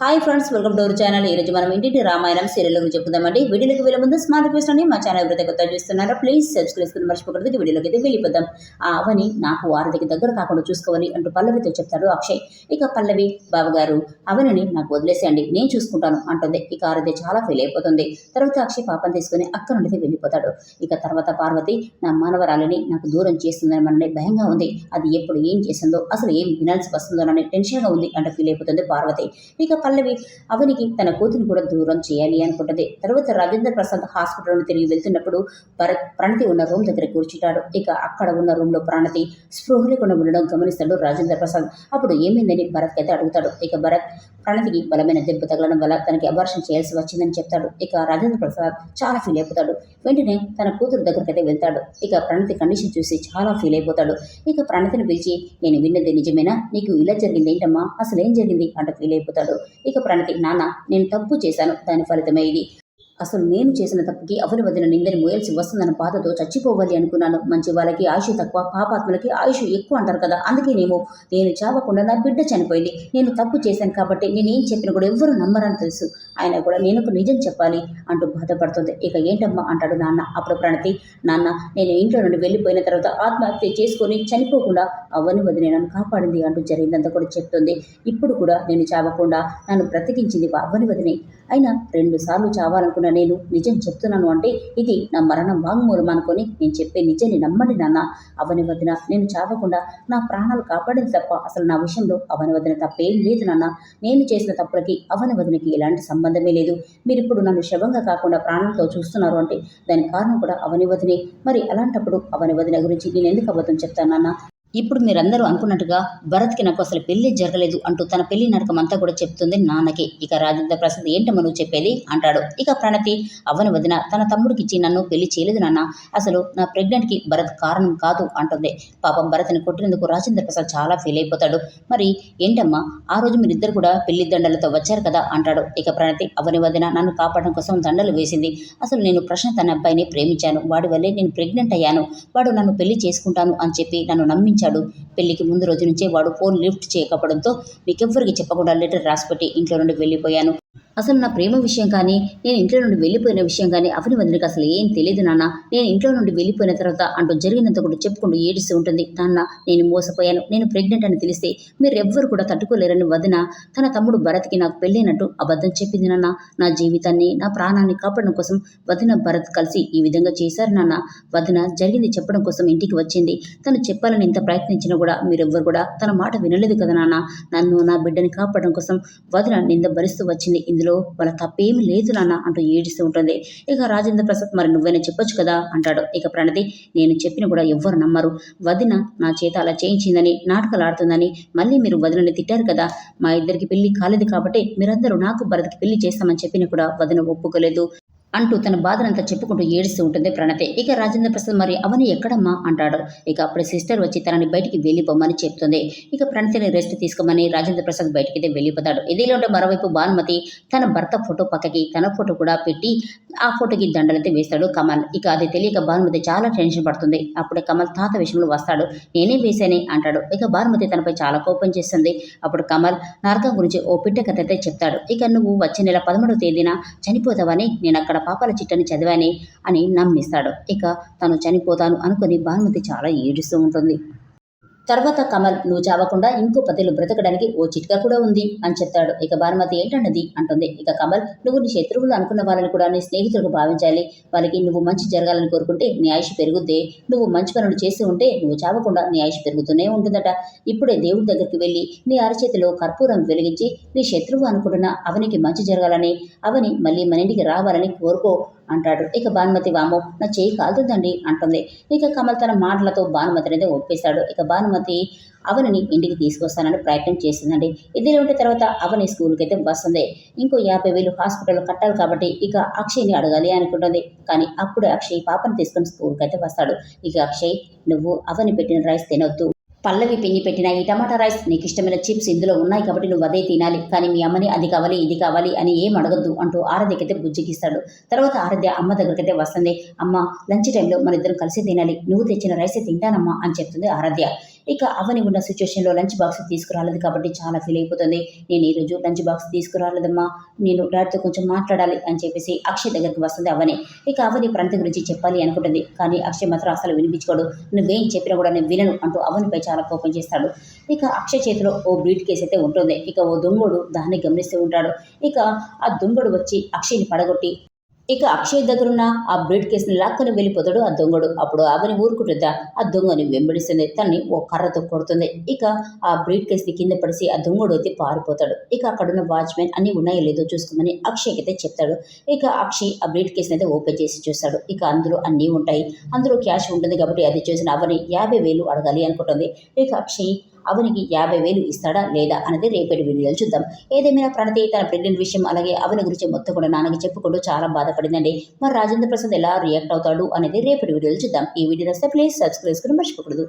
Hi friends welcome to our channel. ఈరోజు మనం ఇంటింటి రామాయణం సీరియల్ గురించి చెప్పుకుందామండి. వీడియోకి వెళ్ళే ముందు స్మార్ట్ రిక్వెస్ట్ అండి. మా ఛానల్ ఎవరైతే కొత్త చూస్తున్నారో ప్లీజ్ సబ్స్క్రైబ్ చేసుకుని మర్చిపోకూడదు. వీడియోలోకి అయితే వెళ్ళిపోదాం. ఆ అవని నాకు వారధికి దగ్గర కాకుండా చూసుకోవాలి అంటూ పల్లవితో చెప్తాడు అక్షయ్. ఇక పల్లవి బావగారు అవనిని నాకు వదిలేసేయండి. నేను చూసుకుంటాను అంటుంది. ఇక ఆరతి చాలా ఫీల్ అయిపోతుంది. తర్వాత అక్షయ్ పాపం తీసుకుని అక్కడ నుండి వెళ్ళిపోతాడు. ఇక తర్వాత పార్వతి నా మానవరాలిని నాకు దూరం చేస్తుందని మనని భయంగా ఉంది. అది ఎప్పుడు ఏం చేసిందో అసలు ఏం వినాల్సి వస్తుందోనని టెన్షన్గా ఉంది అంటూ ఫీల్ అయిపోతుంది పార్వతి. ఇక పల్లవి అవనికి తన కూతురు కూడా దూరం చేయాలి అనుకుంటుంది. తర్వాత రాజేంద్ర ప్రసాద్ హాస్పిటల్ తిరిగి వెళ్తున్నప్పుడు భరత్ ప్రణతి ఉన్న రూమ్ దగ్గర కూర్చుంటాడు. ఇక అక్కడ ఉన్న రూమ్లో ప్రణతి స్పృహ లేకుండా ఉండడం గమనిస్తాడు రాజేంద్ర ప్రసాద్ అప్పుడు ఏమైందని భరత్ అయితే అడుగుతాడు. ఇక భరత్ ప్రణతికి బలమైన దెబ్బ తగలడం వల్ల తనకి అబార్షన్ చేయాల్సి వచ్చిందని చెప్తాడు. ఇక రాజేంద్ర ప్రసాద్ చాలా ఫీల్ అయిపోతాడు. వెంటనే తన కూతురు దగ్గరికి అయితే వెళ్తాడు. ఇక ప్రణతి కండిషన్ చూసి చాలా ఫీల్ అయిపోతాడు. ఇక ప్రణతిని పిలిచి నేను విన్నది నిజమేనా? నీకు ఇలా జరిగింది ఏంటమ్మా? అసలు ఏం జరిగింది? అంటూ ఫీల్ అయిపోతాడు. ఇక ప్రణతి నాన్న నేను తప్పు చేశాను. దాని ఫలితమే ఇది. అసలు నేను చేసిన తప్పుకి అవని వదిన నిందని మోయాల్సి వస్తుందన్న బాధతో చచ్చిపోవాలి అనుకున్నాను. మంచి వాళ్ళకి ఆయుష్ తక్కువ పాపాత్మలకి ఆయుష్ ఎక్కువ అంటారు కదా అందుకేనేమో నేను చావకుండా నా బిడ్డ చనిపోయింది. నేను తప్పు చేశాను కాబట్టి నేను ఏం చెప్పినా కూడా ఎవ్వరూ నమ్మరని తెలుసు. ఆయన కూడా నేను ఒక నిజం చెప్పాలి అంటూ బాధపడుతుంది. ఇక ఏంటమ్మా అంటాడు నాన్న. అప్పుడు ప్రణతి నాన్న నేను ఇంట్లో నుండి వెళ్ళిపోయిన తర్వాత ఆత్మహత్య చేసుకొని చనిపోకుండా అవని వదిన నన్ను కాపాడింది అంటూ జరిగిందంతా కూడా చెప్తుంది. ఇప్పుడు కూడా నేను చావకుండా నన్ను బ్రతికించింది అవని వదినే. అయినా రెండు సార్లు అనుకున్న నేను నిజం చెప్తున్నాను అంటే ఇది నా మరణం వాంగ్మూలం అనుకొని నేను చెప్పే నిజాన్ని నమ్మండి నాన్న. అవని వదిన నేను చావకుండా నా ప్రాణాలు కాపాడింది తప్ప అసలు నా విషయంలో అవని వదిన తప్పేం లేదు నాన్న. నేను చేసిన తప్పులకి అవని వదినకి ఎలాంటి సంబంధమే లేదు. మీరు ఇప్పుడు నన్ను శవంగా కాకుండా ప్రాణంతో చూస్తున్నారు అంటే దానికి కారణం కూడా అవని వదినే మరి అలాంటప్పుడు అవని వదిన గురించి నేను ఎందుకు అబద్ధం చెప్తాను నాన్న? ఇప్పుడు మీరందరూ అనుకున్నట్టుగా భరత్కి నాకు అసలు పెళ్ళి జరగలేదు అంటూ తన పెళ్ళి నరకమంతా అంతా కూడా చెప్తుంది నాన్నకి. ఇక రాజేంద్ర ప్రసాద్ ఏంటమ్మ నువ్వు చెప్పేది? అంటాడు. ఇక ప్రణతి అవ్వని వదిన తన తమ్ముడికి ఇచ్చి నన్ను పెళ్ళి చేయలేదు నాన్న. అసలు నా ప్రెగ్నెంట్కి భరత్ కారణం కాదు అంటుంది. పాపం భరత్ని కొట్టినందుకు రాజేంద్ర ప్రసాద్ చాలా ఫీల్ అయిపోతాడు. మరి ఏంటమ్మా ఆ రోజు మీరిద్దరు కూడా పెళ్ళి దండలతో వచ్చారు కదా? అంటాడు. ఇక ప్రణతి అవని వదిన నన్ను కాపాడడం కోసం దండలు వేసింది. అసలు నేను ప్రశాంత్ అనే అబ్బాయిని ప్రేమించాను. వాడి వల్లే నేను ప్రెగ్నెంట్ అయ్యాను. వాడు నన్ను పెళ్ళి చేసుకుంటాను అని చెప్పి నన్ను నమ్మించాడు పెళ్ళికి ముందు రోజు నుంచే వాడు ఫోన్ లిఫ్ట్ చేయకపోవడంతో మీకెవ్వరికి చెప్పకుండా లెటర్ రాసిపెట్టి ఇంట్లో నుండి వెళ్ళిపోయాను. అసలు నా ప్రేమ విషయం కానీ నేను ఇంట్లో నుండి వెళ్ళిపోయిన విషయం కానీ అవని వదినకి అసలు ఏం తెలియదు నాన్న. నేను ఇంట్లో నుండి వెళ్ళిపోయిన తర్వాత అంటూ జరిగినంత కూడా చెప్పుకుంటూ ఏడిసి ఉంటుంది. నాన్న నేను మోసపోయాను. నేను ప్రెగ్నెంట్ అని తెలిస్తే మీరెవ్వరు కూడా తట్టుకోలేరని వదిన తన తమ్ముడు భరత్కి నాకు పెళ్ళైనట్టు అబద్ధం చెప్పింది నాన్న. నా జీవితాన్ని నా ప్రాణాన్ని కాపాడడం కోసం వదిన భరత్ కలిసి ఈ విధంగా చేశారు నాన్న. వదిన జరిగింది చెప్పడం కోసం ఇంటికి వచ్చింది. తను చెప్పాలని ఎంత ప్రయత్నించినా కూడా మీరెవ్వరు కూడా తన మాట వినలేదు కదా నాన్న. నన్ను నా బిడ్డని కాపాడడం కోసం వదిన నింద భరిస్తూ వచ్చింది. ఇందులో వాళ్ళ తప్పేమీ లేదు నాన్న అంటూ ఏడుస్తూ ఉంటుంది. ఇక రాజేంద్ర ప్రసాద్ మరి నువ్వైనా చెప్పొచ్చు కదా అంటాడు. ఇక ప్రణతి నేను చెప్పిన కూడా ఎవ్వరు నమ్మరు. వదిన నా చేత అలా చేయించిందని నాటకాలు ఆడుతుందని మళ్ళీ మీరు వదినని తిట్టారు కదా. మా ఇద్దరికి పెళ్ళి కాలేదు కాబట్టి మీరందరూ నాకు భరత్కి పెళ్ళి చేస్తామని చెప్పిన కూడా వదిన ఒప్పుకోలేదు. అంటూ తన బాధనంతా చెప్పుకుంటూ ఏడుస్తూ ఉంటుంది ప్రణతే. ఇక రాజేంద్ర ప్రసాద్ మరి అవని ఎక్కడమ్మా అంటాడు. ఇక అప్పుడు సిస్టర్ వచ్చి తనని బయటికి వెళ్ళిపోమని చెప్తుంది. ఇక ప్రణతిని రెస్ట్ తీసుకోమని రాజేంద్ర ప్రసాద్ బయటికి అయితే వెళ్ళిపోతాడు ఇదిలోంటే మరోవైపు భానుమతి తన భర్త ఫోటో పక్కకి తన ఫోటో కూడా పెట్టి ఆ ఫోటోకి దండలైతే వేస్తాడు కమల్. ఇక అది తెలియక భానుమతి చాలా టెన్షన్ పడుతుంది. అప్పుడే కమల్ తాత విషయంలో వస్తాడు. నేనే వేశానే అంటాడు. ఇక భానుమతి తనపై చాలా కోపం చేస్తుంది. అప్పుడు కమల్ నరకం గురించి ఓ పిట్ట కథ అయితే చెప్తాడు. ఇక నువ్వు వచ్చే నెల పదమూడవ తేదీన చనిపోతావని నేను అక్కడ పాపాల చిట్టని చదివానే అని నమ్మిస్తాడు. ఇక తను చనిపోతాను అనుకుని భానుమతి చాలా ఏడుస్తూ ఉంటుంది. తర్వాత కమల్ నువ్వు చావకుండా ఇంకో పతిలో బ్రతకడానికి ఓ చిట్కా కూడా ఉంది అని చెప్తాడు. ఇక భానుమతి ఏంటన్నది? అంటుంది. ఇక కమల్ నువ్వు నీ శత్రువులు అనుకున్న వాళ్ళని కూడా నీ స్నేహితులకు భావించాలి. వాళ్ళకి నువ్వు మంచి జరగాలని కోరుకుంటే నీ ఆయుష్ పెరుగుద్దే. నువ్వు మంచి పనులు చేస్తూ ఉంటే నువ్వు చావకుండా నీ ఆయుష్ పెరుగుతూనే ఉంటుందట. ఇప్పుడే దేవుడి దగ్గరికి వెళ్ళి నీ అరచేతిలో కర్పూరం వెలిగించి నీ శత్రువు అనుకుంటున్న అవనికి మంచి జరగాలని అవని మళ్ళీ మన ఇంటికి రావాలని కోరుకో. అంటాడు. ఇక భానుమతి వామో నా చేయి కాలుతుందండి అంటుంది. ఇక కమల్ తన మాటలతో భానుమతిని అయితే ఒప్పేశాడు ఇక భానుమతి అవనిని ఇంటికి తీసుకొస్తానని ప్రయత్నం చేసిందండి ఇద్దరు ఉంటే తర్వాత అవని స్కూల్కి అయితే వస్తుంది. ఇంకో యాభై వేలు హాస్పిటల్ కట్టాలి కాబట్టి ఇక అక్షయ్ని అడగాలి అనుకుంటుంది. కానీ అప్పుడే అక్షయ్ పాపని తీసుకొని స్కూల్కి అయితే వస్తాడు. ఇక అక్షయ్ నువ్వు అవని పెట్టిన రైస్ తినొద్దు. పల్లవి పిన్ని పెట్టిన ఈ టమాటా రైస్ నీకు ఇష్టమైన చిప్స్ ఇందులో ఉన్నాయి కాబట్టి నువ్వు అదే తినాలి. కానీ మీ అమ్మని అది కావాలి ఇది కావాలి అని ఏం అడగద్దు అంటూ ఆరాధ్యకైతే బుజ్జికిస్తాడు తర్వాత ఆరాధ్య అమ్మ దగ్గరికైతే వస్తుంది. అమ్మ లంచ్ టైంలో మన ఇద్దరం కలిసి తినాలి. నువ్వు తెచ్చిన రైసే తింటానమ్మా అని చెప్తుంది ఆరాధ్య. ఇక అవని ఉన్న సిచ్యువేషన్లో లంచ్ బాక్స్ తీసుకురాలేదు కాబట్టి చాలా ఫీల్ అయిపోతుంది. నేను ఈరోజు లంచ్ బాక్స్ తీసుకురాలేదమ్మా. నేను డాడీతో కొంచెం మాట్లాడాలి అని చెప్పేసి అక్షయ్ దగ్గరికి వస్తుంది అవని. ఇక అవని ప్రణతి గురించి చెప్పాలి అనుకుంటుంది. కానీ అక్షయ్ మాత్రం అసలు వినిపించుకోడు. నువ్వేం చెప్పినా కూడా నేను వినను అంటూ అవనిపై చాలా కోపం చేస్తాడు. ఇక అక్షయ్ చేతిలో ఓ బ్రీట్ కేసు అయితే ఉంటుంది. ఇక ఓ దొంగోడు దాన్ని గమనిస్తూ ఉంటాడు. ఇక ఆ దొంగడు వచ్చి అక్షయ్ని పడగొట్టి ఇక అక్షయ్ దగ్గరున్న ఆ బ్రీడ్ కేసుని లాక్కని వెళ్ళిపోతాడు ఆ దొంగడు. అప్పుడు ఆమెని ఊరుకుంటుందా ఆ దొంగని వెంబడిస్తుంది తన్ని ఓ కర్రతో కొడుతుంది. ఇక ఆ బ్రీడ్ కేసుని కింద పడిసి ఆ దొంగడు అయితే పారిపోతాడు. ఇక అక్కడున్న వాచ్మెన్ అన్ని ఉన్నాయో లేదో చూసుకోమని అక్షయ్కి అయితే చెప్తాడు. ఇక అక్షయ్ ఆ బ్రీడ్ కేసుని అయితే ఓపెన్ చేసి చూస్తాడు. ఇక అందులో అన్నీ ఉంటాయి. అందులో క్యాష్ ఉంటుంది కాబట్టి అది చూసిన అవని యాభై వేలు అడగాలి అనుకుంటుంది. ఇక అక్షయ్ అవనికి యాభై వేలు ఇస్తాడా లేదా అనేది రేపటి వీడియోలు చూద్దాం. ఏదేమైనా ప్రణతి తన ప్రెగ్నెంట్ విషయం అలాగే అవని గురించి మొత్తం కూడా నాన్నకి చెప్పుకుంటూ చాలా బాధపడిందండి. మరి రాజేంద్ర ప్రసాద్ ఎలా రియాక్ట్ అవుతాడు అనేది రేపటి వీడియోలు చూద్దాం. ఈ వీడియో వస్తే ప్లీజ్ సబ్స్క్రైబ్ చేసుకుని మర్చిపోకూడదు.